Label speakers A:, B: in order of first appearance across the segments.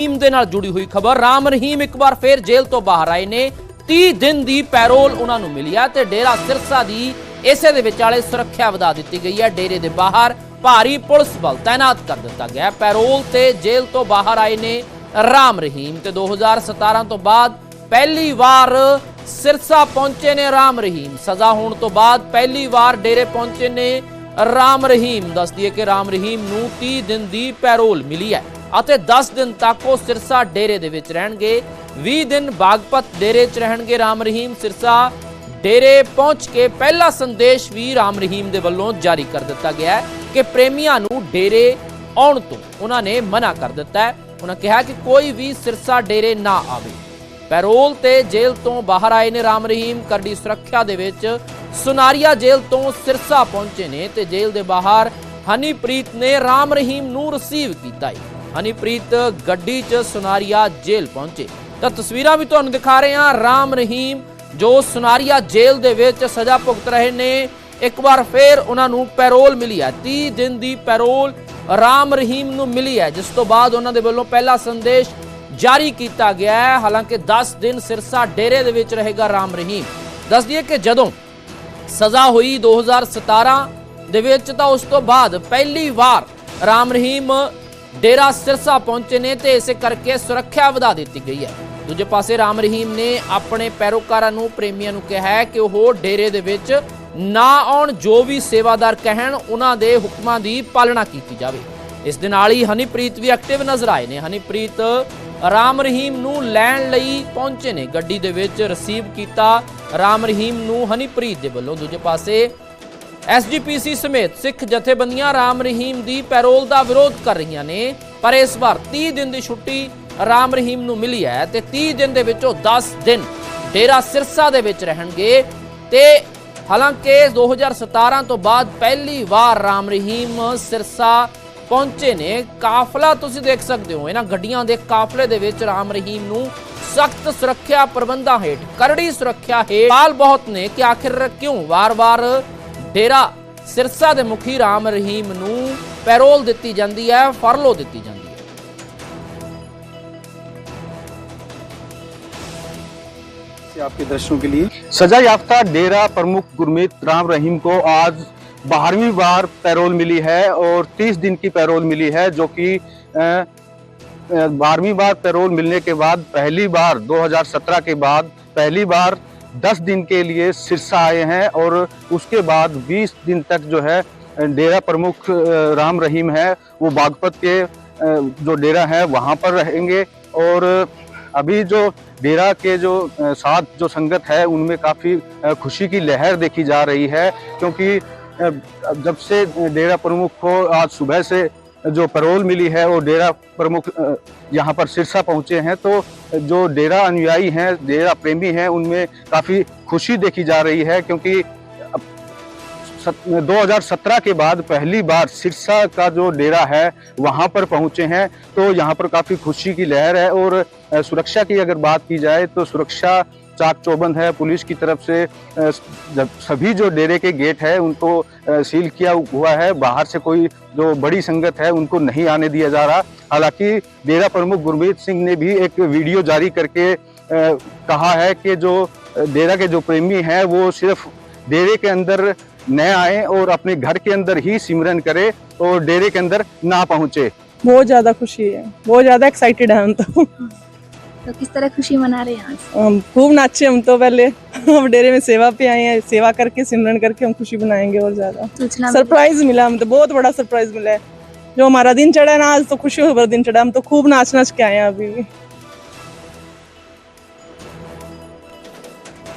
A: ਰਹੀਮ ਦੇ ਨਾਲ ਜੁੜੀ ਹੋਈ ਖਬਰ। ਰਾਮ ਰਹੀਮ ਇੱਕ ਵਾਰ ਫੇਰ ਜੇਲ੍ਹ ਤੋਂ ਬਾਹਰ ਆਏ ਨੇ। 30 ਦਿਨ ਦੀ ਪੈਰੋਲ ਉਹਨਾਂ ਨੂੰ ਮਿਲੀ ਤੇ ਡੇਰਾ ਸਿਰਸਾ ਦੀ ਇਸੇ ਦੇ ਵਿਚਾਲੇ ਸੁਰੱਖਿਆ ਵਧਾ ਦਿੱਤੀ ਗਈ ਹੈ ਡੇਰੇ ਦੇ ਬਾਹਰ ਭਾਰੀ ਪੁਲਿਸ ਬਲ ਤਾਇਨਾਤ ਕਰ ਦਿੱਤਾ ਗਿਆ ਪੈਰੋਲ ਤੇ ਜੇਲ੍ਹ ਤੋਂ ਬਾਹਰ ਆਏ ਨੇ ਰਾਮ ਰਹੀਮ ਤੇ 2017 ਤੋਂ ਬਾਅਦ ਪਹਿਲੀ ਵਾਰ ਸਿਰਸਾ ਪਹੁੰਚੇ ਨੇ ਰਾਮ ਰਹੀਮ। ਸਜ਼ਾ ਹੋਣ ਤੋਂ ਬਾਅਦ ਪਹਿਲੀ ਵਾਰ ਡੇਰੇ ਪਹੁੰਚੇ ਨੇ ਰਾਮ ਰਹੀਮ। ਦੱਸਦੀ ਹੈ ਕਿ ਰਾਮ ਰਹੀਮ ਨੂੰ 30 ਦਿਨ ਦੀ ਪੈਰੋਲ ਮਿਲੀ ਹੈ। ਅਤੇ 10 ਦਿਨ ਤੱਕ ਉਹ ਸਿਰਸਾ ਡੇਰੇ ਦੇ ਵਿੱਚ ਰਹਿਣਗੇ। 20 ਦਿਨ ਬਾਗਪਤ ਡੇਰੇ 'ਚ ਰਹਿਣਗੇ ਰਾਮ ਰਹੀਮ। ਸਿਰਸਾ ਡੇਰੇ ਪਹੁੰਚ ਕੇ ਪਹਿਲਾ ਸੰਦੇਸ਼ ਵੀ ਰਾਮ ਰਹੀਮ ਦੇ ਵੱਲੋਂ ਜਾਰੀ ਕਰ ਦਿੱਤਾ ਗਿਆ ਹੈ ਕਿ ਪ੍ਰੇਮੀਆਂ ਨੂੰ ਡੇਰੇ ਆਉਣ ਤੋਂ ਉਹਨਾਂ ਨੇ ਮਨਾ ਕਰ ਦਿੱਤਾ ਹੈ। ਉਹਨਾਂ ਕਿਹਾ ਕਿ ਕੋਈ ਵੀ ਸਿਰਸਾ ਡੇਰੇ ਨਾ ਆਵੇ। ਪੈਰੋਲ ਤੇ ਜੇਲ੍ਹ ਤੋਂ ਬਾਹਰ ਆਏ ਨੇ ਰਾਮ ਰਹੀਮ। ਕਰੜੀ ਸੁਰੱਖਿਆ ਦੇ ਵਿੱਚ ਸੁਨਾਰੀਆ ਜੇਲ੍ਹ ਤੋਂ ਸਿਰਸਾ ਪਹੁੰਚੇ ਨੇ ਤੇ ਜੇਲ੍ਹ ਦੇ ਬਾਹਰ ਹਨੀਪ੍ਰੀਤ ਨੇ ਰਾਮ ਰਹੀਮ ਨੂੰ ਰਿਸੀਵ ਕੀਤਾ ਹੈ। ਹਨੀਪ੍ਰੀਤ ਗੱਡੀ 'ਚ ਸੁਨਾਰੀਆ ਜੇਲ੍ਹ ਪਹੁੰਚੇ। ਤਾਂ ਤਸਵੀਰਾਂ ਵੀ ਤੁਹਾਨੂੰ ਦਿਖਾ ਰਹੇ ਹਾਂ। ਰਾਮ ਰਹੀਮ ਜੋ ਸੁਨਾਰੀਆ ਜੇਲ੍ਹ ਦੇ ਵਿੱਚ ਸਜ਼ਾ ਭੁਗਤ ਰਹੇ ਨੇ, ਇੱਕ ਵਾਰ ਫੇਰ ਉਹਨਾਂ ਨੂੰ ਪੈਰੋਲ ਮਿਲੀ ਹੈ। 30 ਦਿਨ ਦੀ ਪੈਰੋਲ ਰਾਮ ਰਹੀਮ ਨੂੰ ਮਿਲੀ ਹੈ, ਜਿਸ ਤੋਂ ਬਾਅਦ ਉਹਨਾਂ ਦੇ ਵੱਲੋਂ ਪਹਿਲਾ ਸੰਦੇਸ਼ ਜਾਰੀ ਕੀਤਾ ਗਿਆ ਹੈ। ਹਾਲਾਂਕਿ 10 ਦਿਨ ਸਿਰਸਾ ਡੇਰੇ ਦੇ ਵਿੱਚ ਰਹੇਗਾ ਰਾਮ ਰਹੀਮ। ਦੱਸ ਦਈਏ ਕਿ ਜਦੋਂ ਸਜ਼ਾ ਹੋਈ 2017 ਦੇ ਵਿੱਚ, ਤਾਂ ਉਸ ਤੋਂ ਬਾਅਦ ਪਹਿਲੀ ਵਾਰ ਰਾਮ ਰਹੀਮ ਡੇਰਾ ਸਿਰਸਾ ਪਹੁੰਚੇ ਨੇ ਤੇ ਇਸੇ ਕਰਕੇ ਸੁਰੱਖਿਆ ਵਧਾ ਦਿੱਤੀ ਗਈ ਹੈ। ਦੂਜੇ ਪਾਸੇ ਰਾਮ ਰਹੀਮ ਨੇ ਆਪਣੇ ਪੈਰੋਕਾਰਾਂ ਨੂੰ, ਪ੍ਰੇਮੀਆਂ ਨੂੰ ਕਿਹਾ ਹੈ ਕਿ ਉਹ ਡੇਰੇ ਦੇ ਵਿੱਚ ਨਾ ਆਉਣ, ਜੋ ਵੀ ਸੇਵਾਦਾਰ ਕਹਿਣ, ਉਹਨਾਂ ਦੇ ਹੁਕਮਾਂ ਦੀ ਪਾਲਣਾ ਕੀਤੀ ਜਾਵੇ। ਇਸ ਦੇ ਨਾਲ ਹੀ ਹਨੀਪ੍ਰੀਤ ਵੀ ਐਕਟਿਵ ਨਜ਼ਰ ਆਏ ਨੇ। ਹਨੀਪ੍ਰੀਤ ਰਾਮ ਰਹੀਮ ਨੂੰ ਲੈਣ ਲਈ ਪਹੁੰਚੇ ਨੇ। ਗੱਡੀ ਦੇ ਵਿੱਚ ਰਿਸੀਵ ਕੀਤਾ ਰਾਮ ਰਹੀਮ ਨੂੰ ਹਨੀਪ੍ਰੀਤ ਦੇ ਵੱਲੋਂ। ਦੂਜੇ ਪਾਸੇ ਐਸਜੀਪੀਸੀ ਸਮੇਤ ਸਿੱਖ ਜਥੇਬੰਦੀਆਂ ਰਾਮ ਰਹੀਮ ਦੀ ਪੈਰੋਲ ਦਾ ਵਿਰੋਧ ਕਰ ਰਹੀਆਂ ਨੇ, ਪਰ ਇਸ ਵਾਰ 30 ਦਿਨ ਦੀ ਛੁੱਟੀ ਰਾਮ ਰਹੀਮ ਨੂੰ ਮਿਲੀ ਹੈ ਤੇ 30 ਦਿਨ ਦੇ ਵਿੱਚੋਂ 10 ਦਿਨ ਡੇਰਾ ਸਿਰਸਾ ਦੇ ਵਿੱਚ ਰਹਿਣਗੇ ਤੇ ਹਾਲਾਂਕਿ 2017 ਤੋਂ ਬਾਅਦ ਪਹਿਲੀ ਵਾਰ ਰਾਮ ਰਹੀਮ ਸਿਰਸਾ ਪਹੁੰਚੇ ਨੇ। ਕਾਫਲਾ ਤੁਸੀਂ ਦੇਖ ਸਕਦੇ ਹੋ, ਇਹਨਾਂ ਗੱਡੀਆਂ ਦੇ ਕਾਫਲੇ ਦੇ ਵਿੱਚ ਰਾਮ ਰਹੀਮ ਨੂੰ ਸਖਤ ਸੁਰੱਖਿਆ ਪ੍ਰਬੰਧਾਂ ਹੇਠ, ਕਰੜੀ ਸੁਰੱਖਿਆ ਹੇਠ ਪਾਲ ਬਹੁਤ ਨੇ ਕਿ ਆਖਿਰ ਕਿਉਂ ਵਾਰ-ਵਾਰ ਡੇਰਾ ਸਿਰਸਾ ਦੇ ਮੁਖੀ ਰਾਮ ਰਹੀਮ ਨੂੰ ਪੈਰੋਲ ਦਿੱਤੀ ਜਾਂਦੀ ਹੈ ਫਰਲੋ ਦਿੱਤੀ ਜਾਂਦੀ ਹੈ
B: से आपके दर्शनों के लिए
C: सजा याफ्ता डेरा प्रमुख गुरमीत राम रहीम को आज बारहवीं बार पैरोल मिली है और 30 दिन की पैरोल मिली है जो कि बारहवीं बार पैरोल मिलने के बाद पहली बार 2017 के बाद पहली बार 10 दिन के लिए सिरसा आए हैं और उसके बाद 20 दिन तक जो है डेरा प्रमुख राम रहीम है। वो बागपत के जो डेरा है, वहाँ पर रहेंगे। और अभी जो डेरा के जो साथ जो संगत है, उनमें काफ़ी खुशी की लहर देखी जा रही है। क्योंकि जब से डेरा प्रमुख को आज सुबह से जो पैरोल मिली है, वो डेरा प्रमुख यहाँ पर सिरसा पहुँचे हैं तो जो डेरा अनुयायी हैं, डेरा प्रेमी हैं, उनमें काफ़ी खुशी देखी जा रही है, क्योंकि अब सत- 2017 के बाद पहली बार सिरसा का जो डेरा है, वहाँ पर पहुँचे हैं तो यहाँ पर काफ़ी खुशी की लहर है, और सुरक्षा की अगर बात की जाए तो सुरक्षा चाक चौबंद है, पुलिस की तरफ़ से सभी जो डेरे के गेट है, उनको सील किया हुआ है। बाहर से कोई जो बड़ी संगत है, उनको नहीं आने दिया जा रहा। हालाँकि डेरा प्रमुख गुरमीत सिंह ने भी एक वीडियो जारी करके कहा है कि जो डेरा के जो प्रेमी हैं, वो सिर्फ़ डेरे के अंदर न आए और अपने घर के अंदर ही सिमरन करे और डेरे के अंदर ना पहुँचे।
D: बहुत ज़्यादा खुशी है। बहुत ज़्यादा एक्साइटेड है हम तो।
E: तो किस तरह खुशी मना रहे हैं आज?
D: हम खूब नाचे हम तो पहले। हम डेरे में सेवा पे आए हैं सेवा करके सिमरन करके हम खुशी बनाएँगे और ज़्यादा। सरप्राइज़ मिला हम तो बहुत बड़ा सरप्राइज़ मिला है। जो हमारा दिन चढ़ा है ना आज तो खुशी भर दिन चढ़ा हम तो खूब नाच नाच के आए हैं अभी भी।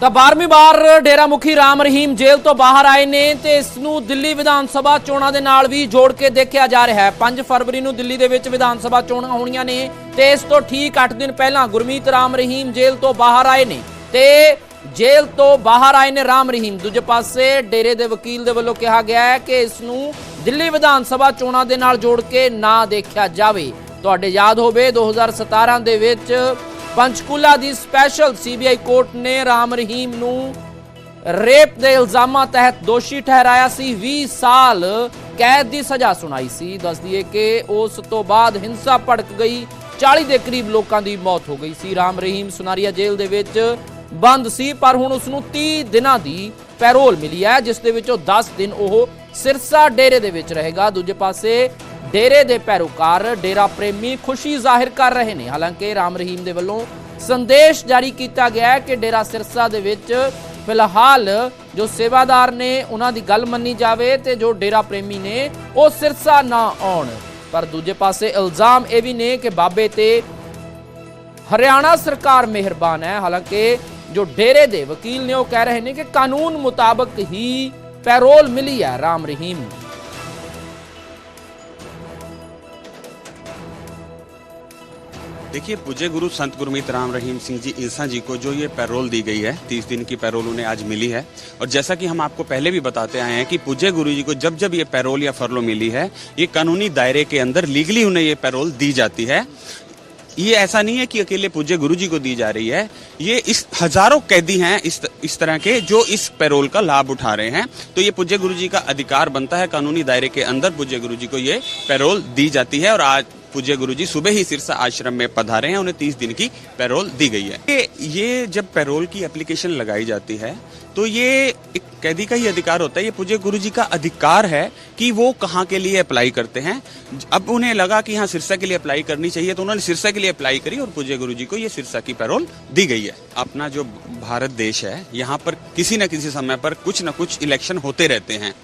A: ਤਾਂ 12ਵੀਂ ਵਾਰ ਡੇਰਾ ਮੁਖੀ ਰਾਮ ਰਹੀਮ ਜੇਲ੍ਹ ਤੋਂ ਬਾਹਰ ਆਏ ਨੇ ਤੇ ਇਸ ਨੂੰ ਦਿੱਲੀ ਵਿਧਾਨ ਸਭਾ ਚੋਣਾਂ ਦੇ ਨਾਲ ਵੀ ਜੋੜ ਕੇ ਦੇਖਿਆ ਜਾ ਰਿਹਾ ਹੈ। 5 ਫਰਵਰੀ ਨੂੰ ਦਿੱਲੀ ਦੇ ਵਿੱਚ ਵਿਧਾਨ ਸਭਾ ਚੋਣਾਂ ਹੋਣੀਆਂ ਨੇ ਤੇ ਇਸ ਤੋਂ ਠੀਕ 8 ਦਿਨ ਪਹਿਲਾਂ ਗੁਰਮੀਤ ਰਾਮ ਰਹੀਮ ਜੇਲ੍ਹ ਤੋਂ ਬਾਹਰ ਆਏ ਨੇ ਤੇ ਜੇਲ੍ਹ ਤੋਂ ਬਾਹਰ ਆਏ ਨੇ ਰਾਮ ਰਹੀਮ। ਦੂਜੇ ਪਾਸੇ ਡੇਰੇ ਦੇ ਵਕੀਲ ਦੇ ਵੱਲੋਂ ਕਿਹਾ ਗਿਆ ਹੈ ਕਿ ਇਸ ਨੂੰ ਦਿੱਲੀ ਵਿਧਾਨ ਸਭਾ ਚੋਣਾਂ ਦੇ ਨਾਲ ਜੋੜ ਕੇ ਨਾ ਦੇਖਿਆ ਜਾਵੇ। ਤੁਹਾਡੇ ਯਾਦ ਹੋਵੇ 2017 ਦੇ ਵਿੱਚ ਪੰਚਕੂਲਾ ਦੀ ਸਪੈਸ਼ਲ ਸੀਬੀਆਈ ਕੋਰਟ ਨੇ ਰਾਮ ਰਹੀਮ ਨੂੰ ਰੇਪ ਦੇ ਇਲਜ਼ਾਮਾਂ ਤਹਿਤ ਦੋਸ਼ੀ ਠਹਿਰਾਇਆ ਸੀ। 20 ਸਾਲ ਕੈਦ ਦੀ ਸਜ਼ਾ ਸੁਣਾਈ ਸੀ। ਦੱਸ ਦਈਏ ਕਿ ਉਸ ਤੋਂ ਬਾਅਦ ਹਿੰਸਾ ਭੜਕ ਗਈ। 40 ਦੇ ਕਰੀਬ ਲੋਕਾਂ ਦੀ ਮੌਤ ਹੋ ਗਈ ਸੀ। ਰਾਮ ਰਹੀਮ ਸੁਨਾਰੀਆ ਜੇਲ੍ਹ ਦੇ ਵਿੱਚ ਬੰਦ ਸੀ, ਪਰ ਹੁਣ ਉਸ ਨੂੰ 30 ਦਿਨਾਂ ਦੀ ਪੈਰੋਲ ਮਿਲੀ ਹੈ, ਜਿਸ ਦੇ ਵਿੱਚੋਂ 10 ਦਿਨ ਉਹ ਸਿਰਸਾ ਡੇਰੇ ਦੇ ਵਿੱਚ ਰਹੇਗਾ। ਦੂਜੇ ਪਾਸੇ ਡੇਰੇ ਦੇ ਪੈਰੋਕਾਰ, ਡੇਰਾ ਪ੍ਰੇਮੀ ਖੁਸ਼ੀ ਜ਼ਾਹਿਰ ਕਰ ਰਹੇ ਨੇ। ਹਾਲਾਂਕਿ ਰਾਮ ਰਹੀਮ ਦੇ ਵੱਲੋਂ ਸੰਦੇਸ਼ ਜਾਰੀ ਕੀਤਾ ਗਿਆ ਹੈ ਕਿ ਡੇਰਾ ਸਿਰਸਾ ਦੇ ਵਿੱਚ ਫਿਲਹਾਲ ਜੋ ਸੇਵਾਦਾਰ ਨੇ, ਉਹਨਾਂ ਦੀ ਗੱਲ ਮੰਨੀ ਜਾਵੇ ਤੇ ਜੋ ਡੇਰਾ ਪ੍ਰੇਮੀ ਨੇ, ਉਹ ਸਿਰਸਾ ਨਾ ਆਉਣ। ਪਰ ਦੂਜੇ ਪਾਸੇ ਇਲਜ਼ਾਮ ਇਹ ਵੀ ਨੇ ਕਿ ਬਾਬੇ ਤੇ ਹਰਿਆਣਾ ਸਰਕਾਰ ਮਿਹਰਬਾਨ ਹੈ। ਹਾਲਾਂਕਿ ਜੋ ਡੇਰੇ ਦੇ ਵਕੀਲ ਨੇ, ਉਹ ਕਹਿ ਰਹੇ ਨੇ ਕਿ ਕਾਨੂੰਨ ਮੁਤਾਬਕ ਹੀ ਪੈਰੋਲ ਮਿਲੀ ਹੈ ਰਾਮ ਰਹੀਮ। ਨੂੰ
F: देखिए, पूज्य गुरु संत गुरमीत राम रहीम सिंह जी ईसा जी को जो ये पैरोल दी गई है, तीस दिन की पैरोल उन्हें आज मिली है। और जैसा कि हम आपको पहले भी बताते आए हैं कि पूज्य गुरु जी को जब जब ये पैरोल या फरलो मिली है, ये कानूनी दायरे के अंदर लीगली उन्हें ये पैरोल दी जाती है। ये ऐसा नहीं है कि अकेले पूज्य गुरु जी को दी जा रही है। ये इस हज़ारों कैदी हैं इस इस तरह के जो इस पैरोल का लाभ उठा रहे हैं। तो ये पूज्य गुरु जी का अधिकार बनता है कानूनी दायरे के अंदर पूज्य गुरु जी को ये पैरोल दी जाती है। और आज पूज्य गुरु जी सुबह ही सिरसा आश्रम में पधारे हैं उन्हें तीस दिन की पैरोल दी गई है। ये, ये जब पैरोल की एप्लीकेशन लगाई जाती है तो ये एक कैदी का ही अधिकार होता है ये पूज्य गुरु जी का अधिकार है कि वो कहाँ के लिए अप्लाई करते हैं। अब उन्हें लगा कि हाँ सिरसा के लिए अप्लाई करनी चाहिए तो उन्होंने सिरसा के लिए अप्लाई करी और पूज्य गुरु जी को ये सिरसा की पैरोल दी गई है। अपना जो भारत देश है यहाँ पर किसी न किसी समय पर कुछ न कुछ इलेक्शन होते रहते हैं।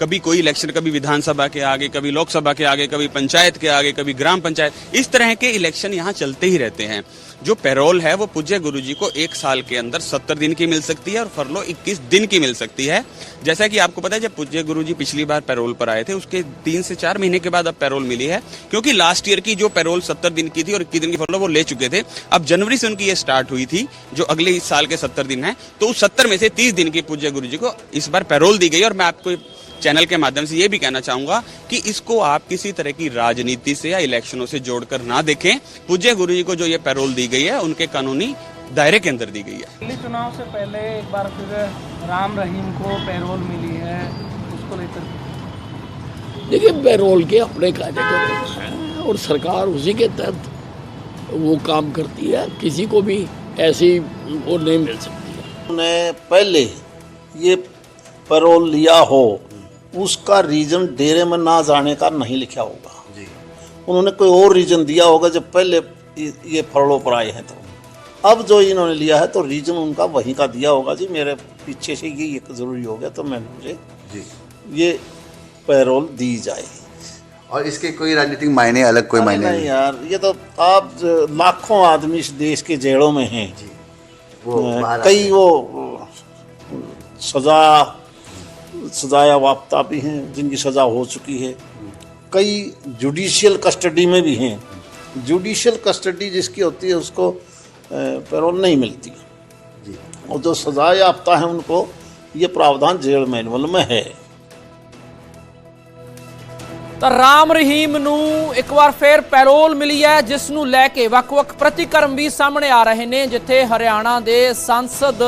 F: कभी कोई इलेक्शन, कभी विधानसभा के आगे, कभी लोकसभा के आगे, कभी पंचायत के आगे, कभी ग्राम पंचायत, इस तरह के इलेक्शन यहाँ चलते ही रहते हैं। जो पैरोल है वो पूज्य गुरु को एक साल के अंदर सत्तर दिन की मिल सकती है और फरलो इक्कीस दिन की मिल सकती है। जैसा कि आपको पता है, जब पूज्य गुरु पिछली बार पैरोल पर आए थे, उसके तीन से चार महीने के बाद अब पैरोल मिली है, क्योंकि लास्ट ईयर की जो पैरोल सत्तर दिन की थी और इक्कीस दिन की फरलो वो ले चुके थे। अब जनवरी से उनकी ये स्टार्ट हुई थी, जो अगले साल के सत्तर दिन है तो उस सत्तर में से तीस दिन की पूज्य गुरु को इस बार पैरोल दी गई और मैं आपको चैनल के माध्यम से ये भी कहना चाहूँगा कि इसको आप किसी तरह की राजनीति से या इलेक्शनों से जोड़कर ना देखें। पूज्य गुरु जी को जो ये पैरोल दी गई है उनके कानूनी दायरे के अंदर दी गई है।
G: दिल्ली चुनाव से पहले एक बार फिर राम रहीम को पैरोल मिली है उसको लेकर।
H: देखिए पैरोल के अपने कार्यक्रम हैं और सरकार उसी के तहत वो काम करती है। किसी को भी ऐसी वो नहीं मिल सकती है।
I: ने पहले ये पैरोल लिया हो उसका रीजन डेरे में ना जाने का नहीं लिखा होगा। जी। उन्होंने कोई और रीजन दिया होगा जब पहले ये फरड़ों पर आए हैं तो। अब जो इन्होंने लिया है तो रीजन उनका वहीं का दिया होगा। जी मेरे पीछे से ये ये ज़रूरी हो गया तो मैं मुझे
J: जी।
I: ये पैरोल दी जाए।
J: और इसके कोई राजनीतिक मायने अलग कोई मायने
I: नहीं
J: नहीं?
I: यार ये तो आप लाखों आदमी इस देश के जेलों में हैं।
J: जी। वो
I: कई वो सजा सजाया वाप्ता भी हैं जिनकी सजा हो चुकी है कई जुडिशियल कस्टडी में भी हैं जुडिशियल कस्टडी जिसकी होती है उसको पैरोल नहीं मिलती
J: जी
I: और जो सजा याफ्ता है उनको ये प्रावधान जेल मैनुअल में है
A: ਤਾਂ ਰਾਮ ਰਹੀਮ ਨੂੰ ਇੱਕ ਵਾਰ ਫੇਰ ਪੈਰੋਲ ਮਿਲੀ ਹੈ ਜਿਸ ਨੂੰ ਲੈ ਕੇ ਵੱਖ-ਵੱਖ ਪ੍ਰਤੀਕਰਮ ਵੀ ਸਾਹਮਣੇ ਆ ਰਹੇ ਨੇ ਜਿੱਥੇ ਹਰਿਆਣਾ ਦੇ ਸੰਸਦ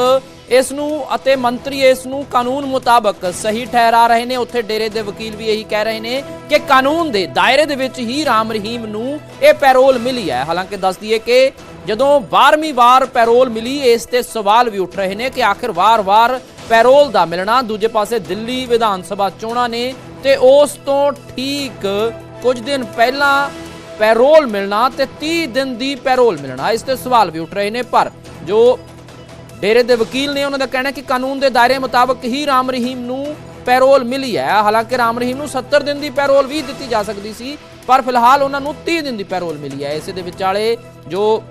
A: ਇਸ ਨੂੰ ਅਤੇ ਮੰਤਰੀ ਇਸ ਨੂੰ ਕਾਨੂੰਨ ਮੁਤਾਬਕ ਸਹੀ ਠਹਿਰਾ ਰਹੇ ਨੇ। ਉੱਥੇ ਡੇਰੇ ਦੇ ਵਕੀਲ ਵੀ ਇਹੀ ਕਹਿ ਰਹੇ ਨੇ ਕਿ ਕਾਨੂੰਨ ਦੇ ਦਾਇਰੇ ਦੇ ਵਿੱਚ ਹੀ ਰਾਮ ਰਹੀਮ ਨੂੰ ਇਹ ਪੈਰੋਲ ਮਿਲੀ ਹੈ। ਹਾਲਾਂਕਿ ਦੱਸ ਦਈਏ ਕਿ ਜਦੋਂ 12ਵੀਂ ਵਾਰ ਪੈਰੋਲ ਮਿਲੀ, ਇਸ ਤੇ ਸਵਾਲ ਵੀ ਉੱਠ ਰਹੇ ਨੇ ਕਿ ਆਖਿਰ ਵਾਰ-ਵਾਰ ਪੈਰੋਲ ਦਾ ਮਿਲਣਾ ਦੂਜੇ ਪਾਸੇ ਦਿੱਲੀ ਵਿਧਾਨ ਸਭਾ ਚੋਣਾਂ ਨੇ ਤੇ ਉਸ ਤੋਂ ਠੀਕ ਕੁਝ ਦਿਨ ਪਹਿਲਾਂ ਪੈਰੋਲ ਮਿਲਣਾ ਤੇ 30 ਦਿਨ ਦੀ ਪੈਰੋਲ ਮਿਲਣਾ। ਇਸ ਤੇ ਸਵਾਲ ਵੀ ਉੱਠ ਰਹੇ ਨੇ, ਪਰ ਜੋ ਡੇਰੇ ਦੇ ਵਕੀਲ ਨੇ ਉਹਨਾਂ ਦਾ ਕਹਿਣਾ ਕਿ ਕਾਨੂੰਨ ਦੇ ਦਾਇਰੇ ਮੁਤਾਬਕ ਹੀ ਰਾਮ ਰਹੀਮ ਨੂੰ ਪੈਰੋਲ ਮਿਲੀ ਹੈ। ਹਾਲਾਂਕਿ ਰਾਮ ਰਹੀਮ ਨੂੰ 70 ਦਿਨ ਦੀ ਪੈਰੋਲ ਵੀ ਦਿੱਤੀ ਜਾ ਸਕਦੀ ਸੀ, ਪਰ ਫਿਲਹਾਲ ਉਹਨਾਂ ਨੂੰ 30 ਦਿਨ ਦੀ ਪੈਰੋਲ ਮਿਲੀ ਹੈ। ਇਸੇ ਦੇ ਵਿਚਾਲੇ ਜੋ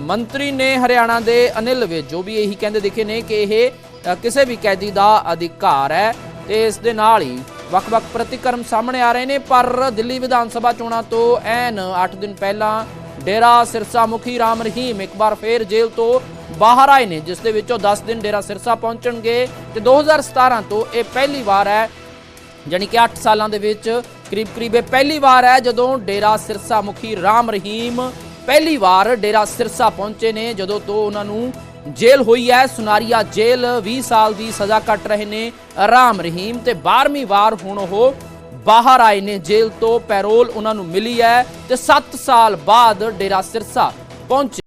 A: ਮੰਤਰੀ ਨੇ ਹਰਿਆਣਾ ਦੇ ਅਨਿਲ ਵਿਜ ਜੋ ਵੀ ਇਹੀ ਕਹਿੰਦੇ ਦਿਖੇ ਨੇ ਕਿ ਇਹ ਕਿਸੇ ਵੀ ਕੈਦੀ ਦਾ ਅਧਿਕਾਰ ਹੈ ਤੇ ਇਸ ਦੇ ਨਾਲ ਹੀ ਵੱਖ-ਵੱਖ ਪ੍ਰਤੀਕਰਮ ਸਾਹਮਣੇ ਆ ਰਹੇ ਨੇ, ਪਰ ਦਿੱਲੀ ਵਿਧਾਨ ਸਭਾ ਚੋਣਾਂ ਤੋਂ ਐਨ 8 ਦਿਨ ਪਹਿਲਾਂ ਡੇਰਾ ਸਿਰਸਾ ਮੁਖੀ ਰਾਮ ਰਹੀਮ ਇੱਕ ਵਾਰ ਫੇਰ ਜੇਲ੍ਹ ਤੋਂ ਬਾਹਰ ਆਏ ਨੇ, ਜਿਸ ਦੇ ਵਿੱਚੋਂ 10 ਦਿਨ ਡੇਰਾ ਸਿਰਸਾ ਪਹੁੰਚਣਗੇ ਤੇ 2017 ਤੋਂ ਇਹ ਪਹਿਲੀ ਵਾਰ ਹੈ, ਜਾਣੀ ਕਿ 8 ਸਾਲਾਂ ਦੇ ਵਿੱਚ ਕਰੀਬ ਕਰੀਬ ਇਹ ਪਹਿਲੀ ਵਾਰ ਹੈ ਜਦੋਂ ਡੇਰਾ ਸਿਰਸਾ ਮੁਖੀ ਰਾਮ ਰਹੀਮ ਪਹਿਲੀ ਵਾਰ ਡੇਰਾ ਸਿਰਸਾ ਪਹੁੰਚੇ ਨੇ, ਜਦੋਂ ਤੋਂ ਉਹਨਾਂ ਨੂੰ ਜੇਲ੍ਹ ਹੋਈ ਹੈ, ਸੁਨਾਰੀਆ ਜੇਲ੍ਹ 20 ਸਾਲ ਦੀ ਸਜ਼ਾ ਕੱਟ ਰਹੇ ਨੇ ਰਾਮ ਰਹੀਮ ਤੇ 12ਵੀਂ ਵਾਰ ਹੁਣ ਉਹ ਬਾਹਰ ਆਏ ਨੇ, ਜੇਲ੍ਹ ਤੋਂ ਪੈਰੋਲ ਉਹਨਾਂ ਨੂੰ ਮਿਲੀ ਹੈ ਤੇ 7 ਸਾਲ ਬਾਅਦ ਡੇਰਾ ਸਿਰਸਾ ਪਹੁੰਚੇ